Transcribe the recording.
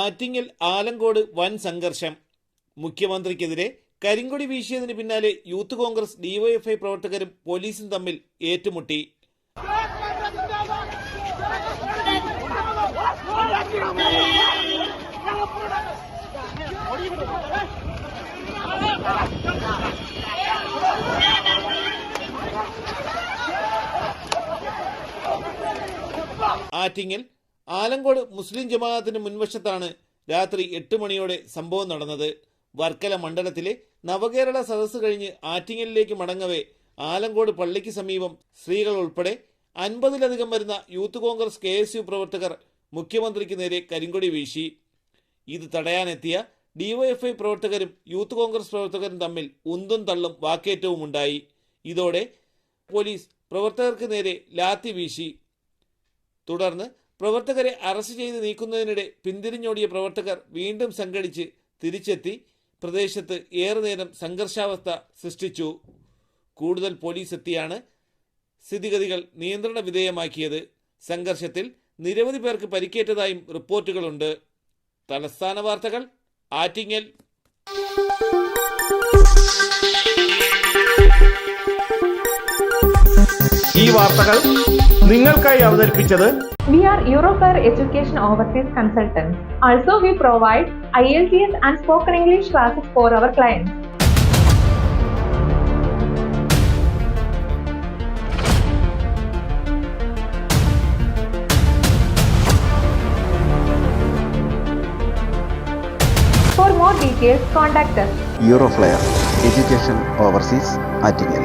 ആറ്റിങ്ങൽ ആലങ്കോട് വൻ സംഘർഷം. മുഖ്യമന്ത്രിക്കെതിരെ കരിങ്കൊടി വീശിയതിന് പിന്നാലെ യൂത്ത് കോൺഗ്രസ് ഡിവൈഎഫ്ഐ പ്രവർത്തകരും പോലീസും തമ്മിൽ ഏറ്റുമുട്ടി. ആറ്റിങ്ങൽ ആലങ്കോട് മുസ്ലിം ജമാഅത്തിന് മുൻവശത്താണ് രാത്രി എട്ട് മണിയോടെ സംഭവം നടന്നത്. വർക്കല മണ്ഡലത്തിലെ നവകേരള സദസ്സ് കഴിഞ്ഞ് ആറ്റിങ്ങലിലേക്ക് മടങ്ങവേ ആലങ്കോട് പള്ളിക്ക് സമീപം സ്ത്രീകൾ ഉൾപ്പെടെ അൻപതിലധികം വരുന്ന youth Congress K S U പ്രവർത്തകർ മുഖ്യമന്ത്രിക്ക് നേരെ കരിങ്കൊടി വീശി. ഇത് തടയാനെത്തിയ ഡിവൈഎഫ്ഐ പ്രവർത്തകരും യൂത്ത് കോൺഗ്രസ് പ്രവർത്തകരും തമ്മിൽ ഉന്തും തള്ളും വാക്കേറ്റവും ഉണ്ടായി. ഇതോടെ പോലീസ് പ്രവർത്തകർക്ക് നേരെ ലാത്തി വീശി. തുടർന്ന് പ്രവർത്തകരെ അറസ്റ്റ് ചെയ്ത് നീക്കുന്നതിനിടെ പിന്തിരിഞ്ഞോടിയ പ്രവർത്തകർ വീണ്ടും സംഘടിച്ച് തിരിച്ചെത്തി പ്രദേശത്ത് ഏറെ നേരം സംഘർഷാവസ്ഥ സൃഷ്ടിച്ചു. കൂടുതൽ പോലീസ് എത്തിയാണ് സ്ഥിതിഗതികൾ നിയന്ത്രണ വിധേയമാക്കിയത്. സംഘർഷത്തിൽ നിരവധി പേർക്ക് പരിക്കേറ്റതായും റിപ്പോർട്ടുകളുണ്ട്. തലസ്ഥാന വാർത്തകൾ ആറ്റിങ്ങൽ. ഈ വാർത്തകൾ നിങ്ങൾക്കായി അവതരിപ്പിച്ചത് We are Eurofair Education Overseas Consultants. Also, we provide IELTS and spoken English classes for our clients. For more details, contact us. Euroflair Education Overseas Attingal